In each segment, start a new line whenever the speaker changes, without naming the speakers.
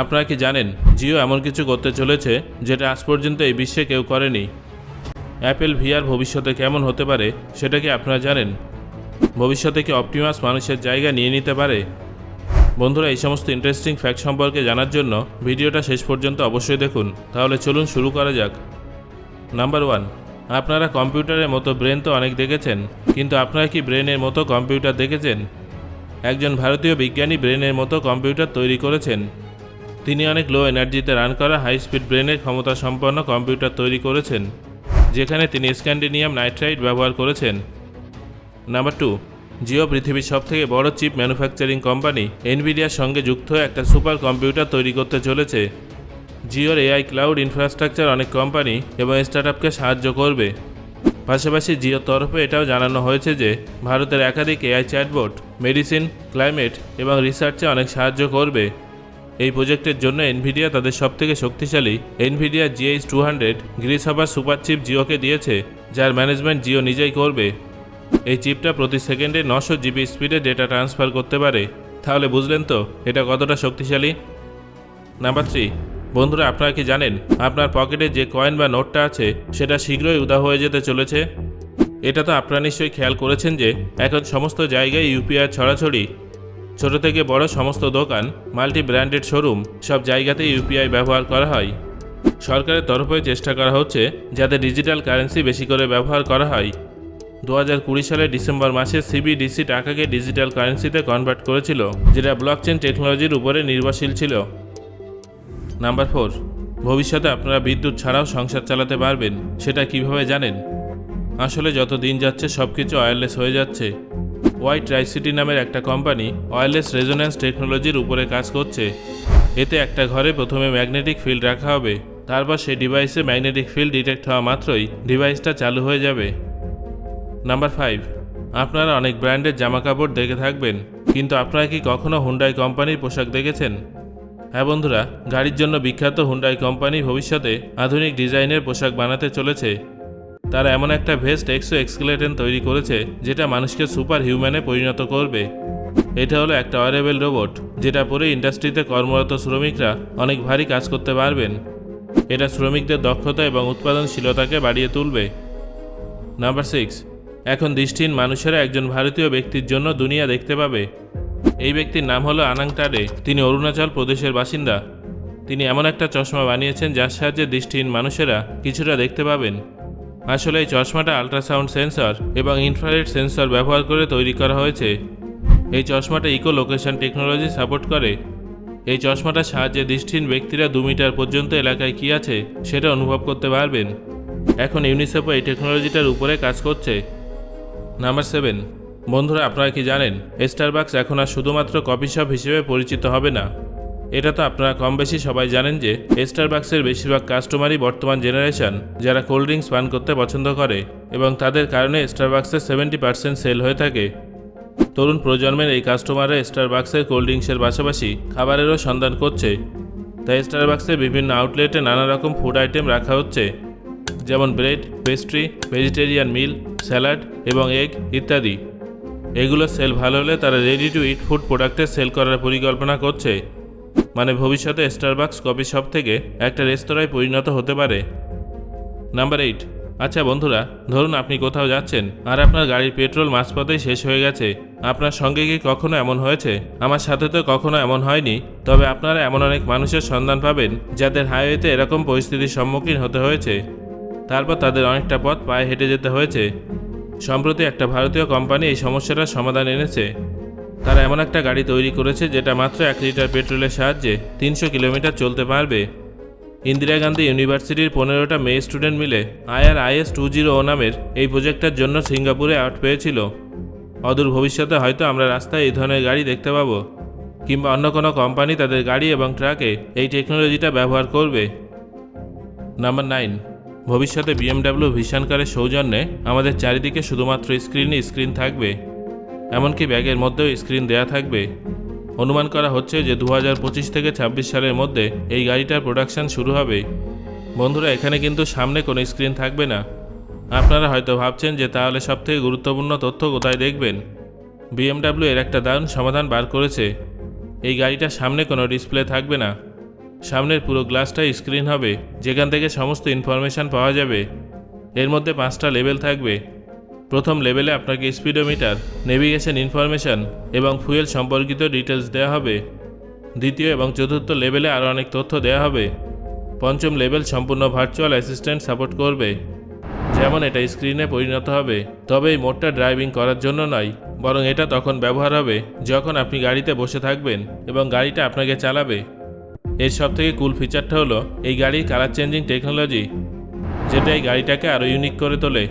আপনারা কি জানেন, জিও এমন কিছু করতে চলেছে যেটা আজ পর্যন্ত এই বিশ্বে কেউ করেনি। অ্যাপেল ভিআর ভবিষ্যতে কেমন হতে পারে, সেটা কি আপনারা জানেন? ভবিষ্যতে কি অপটিমাস মানুষের জায়গা নিয়ে নিতে পারে? বন্ধুরা, এই সমস্ত ইন্টারেস্টিং ফ্যাক্ট সম্পর্কে জানার জন্য ভিডিওটা শেষ পর্যন্ত অবশ্যই দেখুন। তাহলে চলুন শুরু করা যাক। নাম্বার ওয়ান আপনারা কম্পিউটারের মতো ব্রেন তো অনেক দেখেছেন, কিন্তু আপনারা কি ব্রেনের মতো কম্পিউটার দেখেছেন? একজন ভারতীয় বিজ্ঞানী ব্রেনের মতো কম্পিউটার তৈরি করেছেন। তিনি অনেক লো এনার্জিতে রান করা হাই স্পিড ব্রেনের ক্ষমতা সম্পন্ন কম্পিউটার তৈরি করেছেন, যেখানে তিনি স্ক্যান্ডিনিয়াম নাইট্রাইট ব্যবহার করেছেন। নাম্বার টু জিও পৃথিবীর সবথেকে বড় চিপ ম্যানুফ্যাকচারিং কোম্পানি এনভিডিয়ার সঙ্গে যুক্ত একটা সুপার কম্পিউটার তৈরি করতে চলেছে। জিওর এআই ক্লাউড ইনফ্রাস্ট্রাকচার অনেক কোম্পানি এবং স্টার্টআপকে সাহায্য করবে। পাশাপাশি জিওর তরফে এটাও জানানো হয়েছে যে, ভারতের একাধিক এআই চ্যাটবোর্ড মেডিসিন ক্লাইমেট এবং রিসার্চে অনেক সাহায্য করবে। এই প্রজেক্টের জন্য এনভিডিয়া তাদের সবথেকে শক্তিশালী Nvidia GH two hundred Grace Hopper super chip জিওকে দিয়েছে, যার ম্যানেজমেন্ট জিও নিজেই করবে। এই চিপটা প্রতি সেকেন্ডে নশো জিবি স্পিডে ডেটা ট্রান্সফার করতে পারে। তাহলে বুঝলেন তো, এটা কতটা শক্তিশালী? নাম্বার থ্রি বন্ধুরা আপনারা কি জানেন, আপনার পকেটে যে কয়েন বা নোটটা আছে, সেটা শীঘ্রই উদা হয়ে যেতে চলেছে? এটা তো আপনারা নিশ্চয়ই খেয়াল করেছেন যে, এখন সমস্ত জায়গায় ইউপিআই ছড়াছড়ি। ছোট থেকে বড় সমস্ত দোকান মাল্টি ব্র্যান্ডেড শোরুম, সব জায়গাতেই ইউপিআই ব্যবহার করা হয়। সরকারের তরফে চেষ্টা করা হচ্ছে যাতে ডিজিটাল কারেন্সি বেশি করে ব্যবহার করা হয়। দু হাজার কুড়ি সালের ডিসেম্বর মাসে সিবিডিসি টাকাকে ডিজিটাল কারেন্সিতে কনভার্ট করেছিল, যেটা ব্লকচেন টেকনোলজির উপরে নির্ভরশীল ছিল। নাম্বার ফোর, ভবিষ্যতে আপনারা বিদ্যুৎ ছাড়াও সংসার চালাতে পারবেন, সেটা কীভাবে জানেন? আসলে যত দিন যাচ্ছে সব কিছু ওয়্যারলেস হয়ে যাচ্ছে। হোয়াইট ট্রাইসিটি নামের একটা কোম্পানি ওয়্যারলেস রেজোন্যান্স টেকনোলজির উপরে কাজ করছে। এতে একটা ঘরে প্রথমে ম্যাগনেটিক ফিল্ড রাখা হবে, তারপর সেই ডিভাইসে ম্যাগনেটিক ফিল্ড ডিটেক্ট হওয়া মাত্রই ডিভাইসটা চালু হয়ে যাবে। নাম্বার ফাইভ আপনারা অনেক ব্র্যান্ডের জামাকাপড় দেখে থাকবেন, কিন্তু আপনারা কি কখনো হুন্ডাই কোম্পানির পোশাক দেখেছেন? হ্যাঁ বন্ধুরা, গাড়ির জন্য বিখ্যাত হুন্ডাই কোম্পানি ভবিষ্যতে আধুনিক ডিজাইনের পোশাক বানাতে চলেছে। তারা এমন একটা ভেস্ট এক্সো এক্সকেলেটন তৈরি করেছে যেটা মানুষকে সুপার হিউম্যানে পরিণত করবে। এটা হলো একটা ওয়ারেবল রোবট যেটা পরে ইন্ডাস্ট্রিতে কর্মরত শ্রমিকরা অনেক ভারী কাজ করতে পারবেন। এটা শ্রমিকদের দক্ষতা এবং উৎপাদনশীলতাকে বাড়িয়ে তুলবে। নাম্বার সিক্স এখন দৃষ্টিহীন মানুষেরা একজন ভারতীয় ব্যক্তির জন্য দুনিয়া দেখতে পাবে। এই ব্যক্তির নাম হলো আনাং টাডে তিনি অরুণাচল প্রদেশের বাসিন্দা। তিনি এমন একটা চশমা বানিয়েছেন যার সাহায্যে দৃষ্টিহীন মানুষেরা কিছুটা দেখতে পাবেন। আসলে এই চশমাটা আল্ট্রাসাউন্ড সেন্সর এবং ইনফ্রারেড সেন্সর ব্যবহার করে তৈরি করা হয়েছে। এই চশমাটা ইকো লোকেশন টেকনোলজি সাপোর্ট করে। এই চশমাটার সাহায্যে দৃষ্টিহীন ব্যক্তিরা দু মিটার পর্যন্ত এলাকায় কী আছে সেটা অনুভব করতে পারবেন। এখন ইউনিসেফও এই টেকনোলজিটার উপরে কাজ করছে। নাম্বার সেভেন বন্ধুরা, আপনারা কি জানেন? স্টারবাক্স এখন আর শুধুমাত্র কফি শপ হিসেবে পরিচিত হবে না। এটা তো আপনারা কম বেশি সবাই জানেন যে স্টারবাক্সের বেশিরভাগ কাস্টমারই বর্তমান জেনারেশন যারা কোল্ড ড্রিঙ্কস পান করতে পছন্দ করে এবং তাদের কারণে স্টারবাক্সের সেভেন্টি পার্সেন্ট সেল হয়ে থাকে। তরুণ প্রজন্মের এই কাস্টমাররা স্টারবাক্সের কোল্ড ড্রিঙ্কসের পাশাপাশি খাবারেরও সন্ধান করছে। তাই স্টারবাক্সের বিভিন্ন আউটলেটে নানা রকম ফুড আইটেম রাখা হচ্ছে। যেমন bread pastry vegetarian meal salad এবং এগ ইত্যাদি। এগুলো সেল ভালো হলে তারা রেডি টু ইট ফুড প্রোডাক্টের সেল করার পরিকল্পনা করছে। মানে ভবিষ্যতে স্টারবাক্স কফি শপ থেকে একটা রেস্তোরাঁয় পরিণত হতে পারে। নাম্বার এইট আচ্ছা বন্ধুরা, ধরুন আপনি কোথাও যাচ্ছেন আর আপনার গাড়ির পেট্রোল মাঝপথেই শেষ হয়ে গেছে। আপনার সঙ্গে কি কখনো এমন হয়েছে? আমার সাথে তো কখনো এমন হয়নি, তবে আপনারা এমন অনেক মানুষের সন্ধান পাবেন যাদের হাইওয়েতে এরকম পরিস্থিতির সম্মুখীন হতে হয়েছে। তারপর তাদের অনেকটা পথ পায়ে হেঁটে যেতে হয়েছে। সম্প্রতি একটা ভারতীয় কোম্পানি এই সমস্যাটার সমাধান এনেছে। তারা এমন একটা গাড়ি তৈরি করেছে যেটা মাত্র এক লিটার পেট্রোলের সাহায্যে তিনশো কিলোমিটার চলতে পারবে। ইন্দিরা গান্ধী ইউনিভার্সিটির পনেরোটা মেয়ে স্টুডেন্ট মিলে I R I S two zero O নামের এই প্রজেক্টটার জন্য সিঙ্গাপুরে আউট পেয়েছিল। অদূর ভবিষ্যতে হয়তো আমরা রাস্তায় এই ধরনের গাড়ি দেখতে পাবো, কিংবা অন্য কোনো কোম্পানি তাদের গাড়ি এবং ট্রাকে এই টেকনোলজিটা ব্যবহার করবে। নাম্বার নাইন, ভবিষ্যতে বিএমডাব্লিউ ভিশন কারের সৌজন্যে আমাদের চারিদিকে শুধুমাত্র স্ক্রিনই স্ক্রিন থাকবে। এমনকি ব্যাগের মধ্যেও স্ক্রিন দেয়া থাকবে। অনুমান করা হচ্ছে যে দু থেকে ছাব্বিশ সালের মধ্যে এই গাড়িটার প্রোডাকশন শুরু হবে। বন্ধুরা, এখানে কিন্তু সামনে কোনো স্ক্রিন থাকবে না। আপনারা হয়তো ভাবছেন যে তাহলে সবথেকে গুরুত্বপূর্ণ তথ্য কোথায় দেখবেন? বিএমডাব্লিউ এর একটা দারুণ সমাধান বার করেছে। এই গাড়িটার সামনে কোনো ডিসপ্লে থাকবে না। সামনের পুরো গ্লাসটাই স্ক্রিন হবে, যেখান থেকে সমস্ত ইনফরমেশান পাওয়া যাবে। এর মধ্যে পাঁচটা লেভেল থাকবে। প্রথম লেভেলে আপনাকে স্পিডোমিটার, নেভিগেশন ইনফরমেশান এবং ফুয়েল সম্পর্কিত ডিটেলস দেওয়া হবে। দ্বিতীয় এবং চতুর্থ লেভেলে আরও অনেক তথ্য দেওয়া হবে। পঞ্চম লেভেল সম্পূর্ণ ভার্চুয়াল অ্যাসিস্ট্যান্ট সাপোর্ট করবে। যেমন এটা স্ক্রিনে পরিণত হবে। তবে এই মোডটা ড্রাইভিং করার জন্য নয়, বরং এটা তখন ব্যবহার হবে যখন আপনি গাড়িতে বসে থাকবেন এবং গাড়িটা আপনাকে চালাবে। এর সব থেকে কুল ফিচারটা হলো এই গাড়ির কালার চেঞ্জিং টেকনোলজি যেটা এই গাড়িটাকে আরও ইউনিক করে তোলে।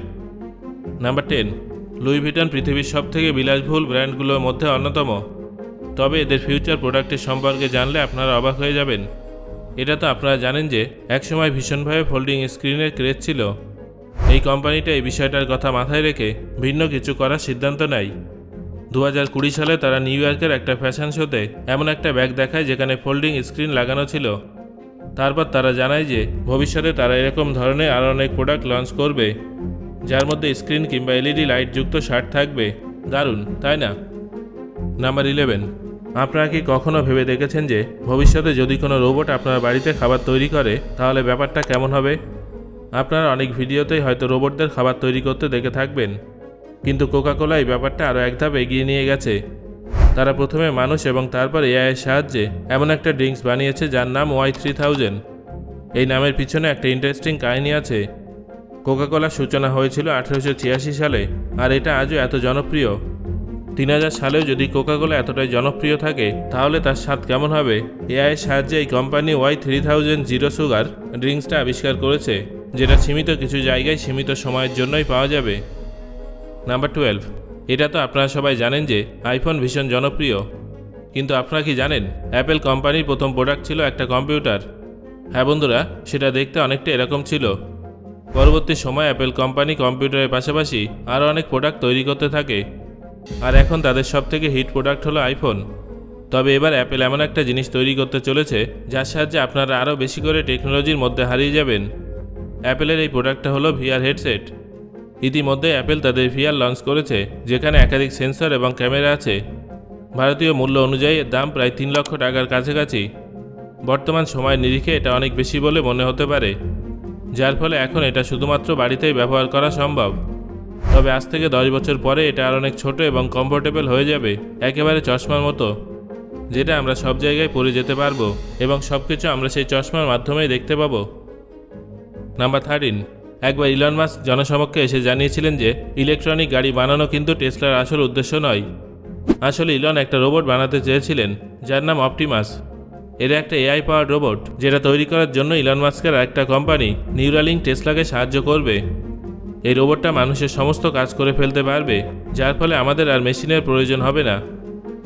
নাম্বার টেন লুই ভিটন পৃথিবীর সব থেকে বিলাসবহুল ব্র্যান্ডগুলোর মধ্যে অন্যতম। তবে এদের ফিউচার প্রোডাক্টের সম্পর্কে জানলে আপনারা অবাক হয়ে যাবেন। এটা তো আপনারা জানেন যে, একসময় ভীষণভাবে ফোল্ডিং স্ক্রিনের ক্রেজ ছিল। এই কোম্পানিটা এই বিষয়টার কথা মাথায় রেখে ভিন্ন কিছু করার সিদ্ধান্ত নেয়। দু হাজার কুড়ি সালে তারা নিউ ইয়র্কের একটা ফ্যাশন শোতে এমন একটা ব্যাগ দেখায় যেখানে ফোল্ডিং স্ক্রিন লাগানো ছিল। তারপর তারা জানায় যে, ভবিষ্যতে তারা এরকম ধরনের আরও অনেক প্রোডাক্ট লঞ্চ করবে। যার মধ্যে স্ক্রিন কিংবা এলইডি লাইটযুক্ত শার্ট থাকবে। দারুণ, তাই না? নাম্বার ইলেভেন আপনারা কি কখনো ভেবে দেখেছেন যে ভবিষ্যতে যদি কোনো রোবট আপনার বাড়িতে খাবার তৈরি করে, তাহলে ব্যাপারটা কেমন হবে? আপনারা অনেক ভিডিওতেই হয়তো রোবটদের খাবার তৈরি করতে দেখে থাকবেন। কিন্তু কোকাকোলা এই ব্যাপারটা আরও এক ধাপ এগিয়ে নিয়ে গেছে। তারা প্রথমে মানুষ এবং তারপর এআইয়ের সাহায্যে এমন একটা ড্রিঙ্কস বানিয়েছে যার নাম ওয়াই থ্রি থাউজেন্ড এই নামের পিছনে একটা ইন্টারেস্টিং কাহিনী আছে। কোকাকোলার সূচনা হয়েছিল আঠেরোশো ছিয়াশি সালে, আর এটা আজও এত জনপ্রিয়। তিন হাজার সালেও যদি কোকাকোলা এতটাই জনপ্রিয় থাকে, তাহলে তার স্বাদ কেমন হবে? এআইয়ের সাহায্যে এই company Y three thousand zero sugar ড্রিঙ্কসটা আবিষ্কার করেছে, যেটা সীমিত কিছু জায়গায় সীমিত সময়ের জন্যই পাওয়া যাবে। নাম্বার টুয়েলভ এটা তো আপনারা সবাই জানেন যে আইফোন ভীষণ জনপ্রিয়। কিন্তু আপনারা কি জানেন অ্যাপেল কোম্পানির প্রথম প্রোডাক্ট ছিল একটা কম্পিউটার? হ্যাঁ বন্ধুরা, সেটা দেখতে অনেকটা এরকম ছিল। পরবর্তী সময় অ্যাপেল কোম্পানি কম্পিউটারের পাশাপাশি আরও অনেক প্রোডাক্ট তৈরি করতে থাকে। আর এখন তাদের সব থেকে হিট প্রোডাক্ট হলো আইফোন তবে এবার অ্যাপেল এমন একটা জিনিস তৈরি করতে চলেছে, যার সাহায্যে আপনারা আরও বেশি করে টেকনোলজির মধ্যে হারিয়ে যাবেন। অ্যাপেলের এই প্রোডাক্টটা হলো ভিআর হেডসেট ইতিমধ্যে অ্যাপেল তাদের ভিআর লঞ্চ করেছে, যেখানে একাধিক সেন্সর এবং ক্যামেরা আছে। ভারতীয় মূল্য অনুযায়ী এর দাম প্রায় তিন লক্ষ টাকার কাছাকাছি। বর্তমান সময়ের নিরিখে এটা অনেক বেশি বলে মনে হতে পারে। যার ফলে এখন এটা শুধুমাত্র বাড়িতেই ব্যবহার করা সম্ভব। তবে আজ থেকে দশ বছর পরে এটা আর অনেক ছোট এবং কমফোর্টেবল হয়ে যাবে, একেবারে চশমার মতো, যেটা আমরা সব জায়গায় পরে যেতে পারব এবং সব কিছু আমরা সেই চশমার মাধ্যমেই দেখতে পাবো। নাম্বার থার্টিন একবার ইলন মাস্ক জনসমক্ষে এসে জানিয়েছিলেন যে ইলেকট্রনিক গাড়ি বানানো কিন্তু টেসলার আসল উদ্দেশ্য নয়। আসলে ইলন একটা রোবট বানাতে চেয়েছিলেন, যার নাম অপটিমাস এরা একটা এআই পাওয়ার রোবট যেটা তৈরি করার জন্য ইলন মাস্কের একটা কোম্পানি নিউরালিং টেসলাকে সাহায্য করবে। এই রোবটটা মানুষের সমস্ত কাজ করে ফেলতে পারবে, যার ফলে আমাদের আর মেশিনের প্রয়োজন হবে না।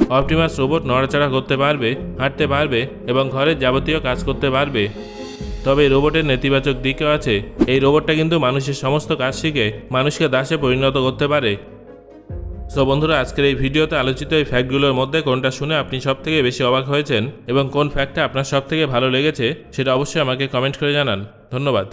অপটিমাস রোবট নড়াচড়া করতে পারবে, হাঁটতে পারবে এবং ঘরের যাবতীয় কাজ করতে পারবে। তবে এই রোবটের নেতিবাচক দিকও আছে। এই রোবটটা কিন্তু মানুষের সমস্ত কাজ শিখে মানুষকে দাসে পরিণত করতে পারে। সো বন্ধুরা, আজকের এই ভিডিওতে আলোচিত এই ফ্যাক্টগুলোর মধ্যে কোনটা শুনে আপনি সব থেকে বেশি অবাক হয়েছেন এবং কোন ফ্যাক্টটা আপনার সব থেকে ভালো লেগেছে, সেটা অবশ্যই আমাকে কমেন্ট করে জানান। ধন্যবাদ।